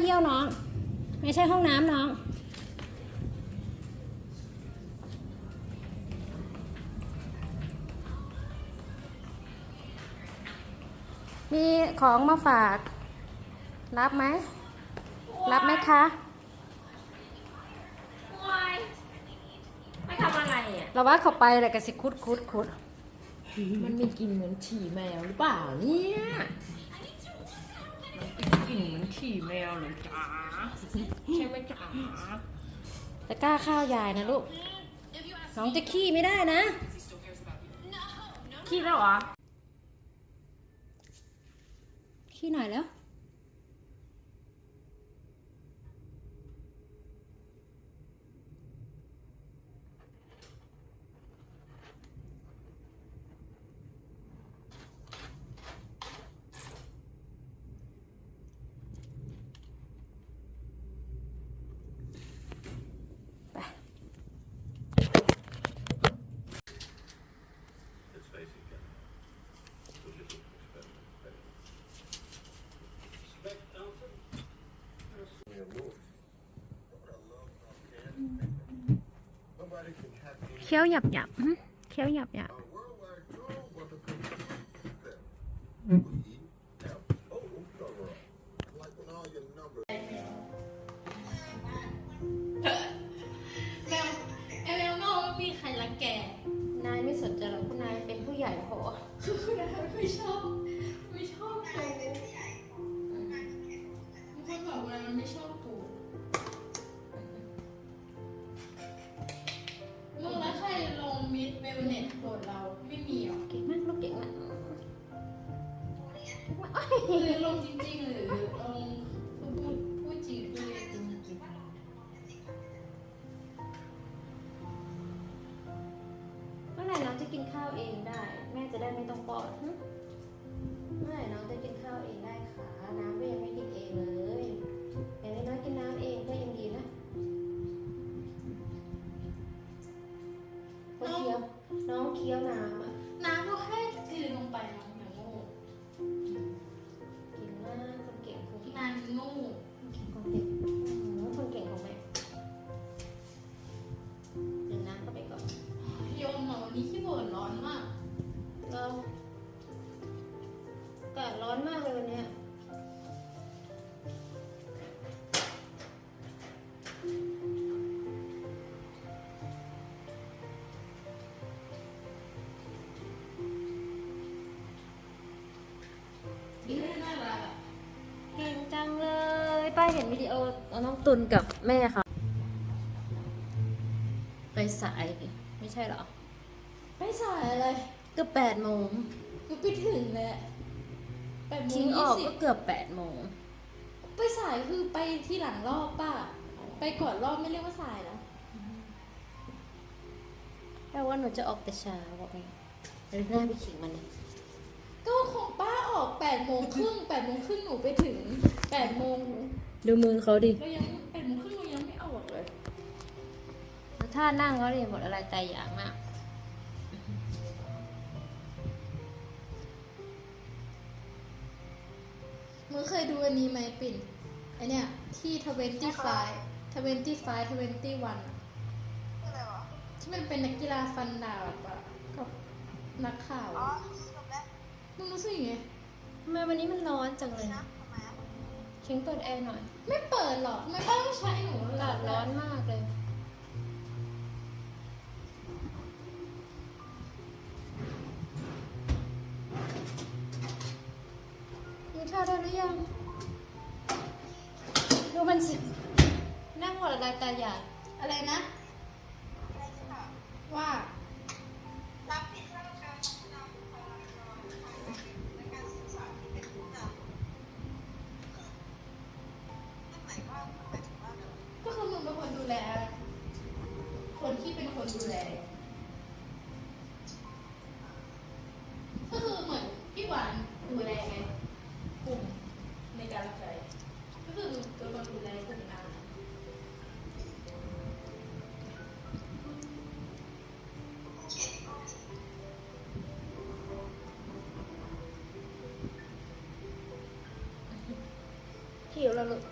เยี่ยวน้อง ไม่ใช่ห้องน้ำน้อง มีของมาฝาก รับไหม รับไหมคะวายไม่ทำอะไรอะเราว่าเขาไปเลยกระสิคุดคุดคุดมันมีกลิ่นเหมือนฉี่แมวหรือเปล่าเนี่ยมันเป็นก ลิ่นเหมือนฉี่แมวเลยจ้าใช่ไหมจ้าจะกล้าข้าวยายนะลูก น้องจะขี้ไม่ได้นะ ขี้แล้วเหรอ ขี้หน่อยแล้ว Personally, a lord. What a love of Ken. Nobody can have any เคี้ยวหยับหยับอื้อเคี้ยวหยับหยับ A worldwide tour, but the computer. We have total cover up. Like when all your numbers. แมวไอแมวโง่ไม่มีใครรังแกนายไม่สนใจหรอกคุณนายเป็นผู้ใหญ่พอคุณนายไม่ชอบ คือลงจริงๆหรือ นนี้ขี้บ่นร้อนมากเราอากาศร้อนมากเลยวันเนี้ยดีน่ารักอะเก่งจังเลย ป้าเห็นวิดีโอน้องตุนกับแม่ค่ะไปสายไม่ใช่เหรอ ไปสายอะไรเกือบแปดโมงกูไปถึงแล้วแปดโมงทิ้งอยี่อกสิก็บเกือบแปดโมงไปสายคือไปที่หลังรอบป้าไปก่อนรอบไม่เรียกว่าสายแล้วแปลว่าหนูจะออกแต่เช้าบอกไงเดี๋ยวหน้าไปขิงมันเลยก็ของป้าออกแปดโมงครึ่งแปดโมงครึ่งหนูไปถึงแปดโมงดูมือเขาดิก็ยังแปดโมงครึ่งหนูยังไม่ออกเลยท่านั่งเขาดิหมดอะไรแต่อย่างมาก มึงเคยดูอันนี้ไหมปิ่นไอเนี้ยที่ทเวนตี้ไฟทเวนตี้ไฟทเวนตี้วันที่มันเป็นนักกีฬาฟันดาบอะกับนักข่าวอะมึงรู้สึกยังไงทำไมวันนี้มันร้อนจังเลยชิงเปิดแอร์หน่อย ไม่เปิดหรอกทำไมป้าต้องใช้หนูอากาศร้อนมากเลย สินั่งหมดอะไรตาใหญ่อะไรนะ ว่ารับผิดชอบการพัฒนาบุคลากรและการศึกษาที่เป็นผู้นำนั่นหมายว่าหมายถึงว่าก็คือมึงเป็นคนดูแล คนที่เป็นคนดูแล หิวแล้วลูก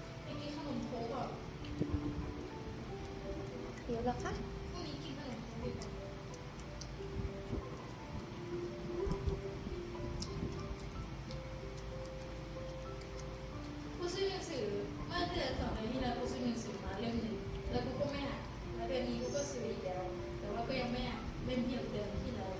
หิวแล้วคะพรุ่งนี้กินขนมโค้กดีกว่ากูซื้อหนังสือเมื่อเดือนสองเดือนที่แล้วกูซื้อหนังสือมาเล่มหนึ่งแล้วกูก็ไม่อ่านแล้วเดือนนี้กูก็ซื้ออีกแล้ว แต่ว่าก็ยังไม่อ่านเล่มเดียวเดิมที่แล้ว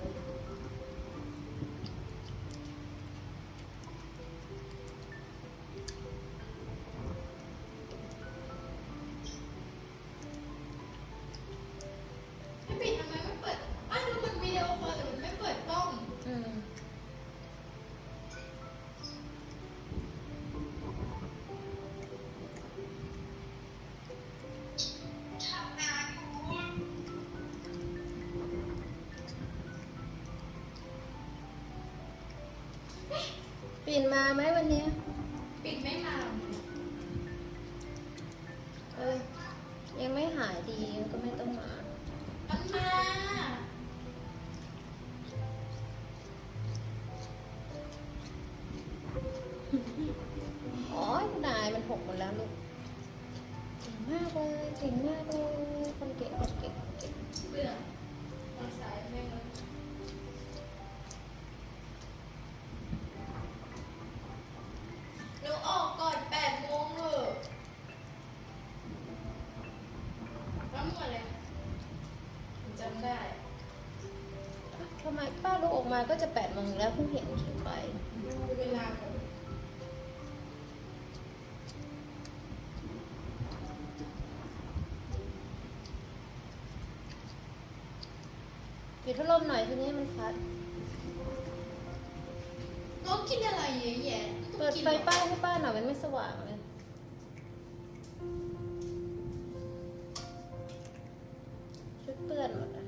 ปิ่นมาไหมวันเนี้ยปิดไม่มา เอ้ยยังไม่หายดีก็ไม่ต้องมา มันมา อ๋อยคุณนายมันหกหมดแล้วลูก เก่งมากเลยเก่งมากเลยคนเก่งคนเก่งคนเก่ง เบื่อตอนสายแม่งเลย ได้ทำไมป้าลูกออกมาก็จะแปดโมงแล้วเพิ่งเห็นเขียนไปดูเวลาก่อนปิดพัดลมหน่อยทีนี้มันพัดน้องกินอะไรเยอะแยะเปิดไฟป้าให้ป้าหน่อยมันไม่สว่างเลยชุดเปื้อนหมด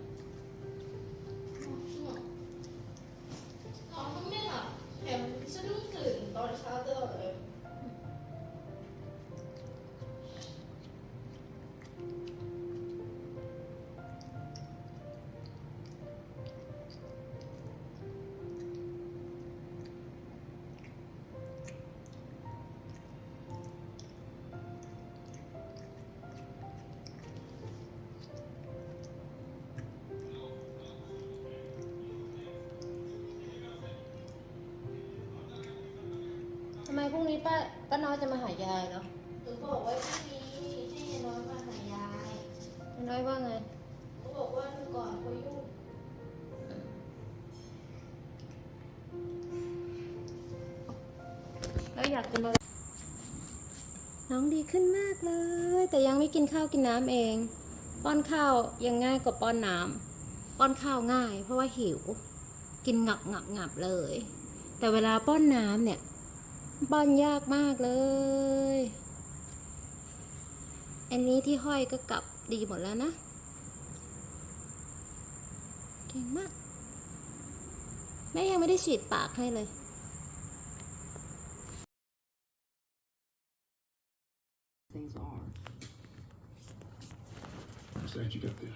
พรุ่งนี้ป้าป้าน้อยจะมาหายายเนาะหนูบอกว่าพรุ่งนี้ให้ยายน้อยมาหายายป้าน้อยว่าไงหนูบอกว่าหนูก่อนเขายุ่งแล้วอยากกินอะไรน้องดีขึ้นมากเลย แต่ยังไม่กินข้าวกินน้ำเอง ป้อนข้าวยังง่ายกว่าป้อนน้ำป้อนข้าวง่าย เพราะว่าหิว กินงับงับงับเลย แต่เวลาป้อนน้ำเนี่ย ป้อนยากมากเลย อันนี้ที่ห้อยก็กลับดีหมดแล้วนะ เก่งมาก แม่ยังไม่ได้ฉีดปากให้เลย things are. Sad you got there.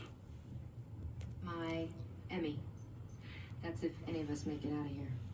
My Emmy. That's if any of us make it out of here.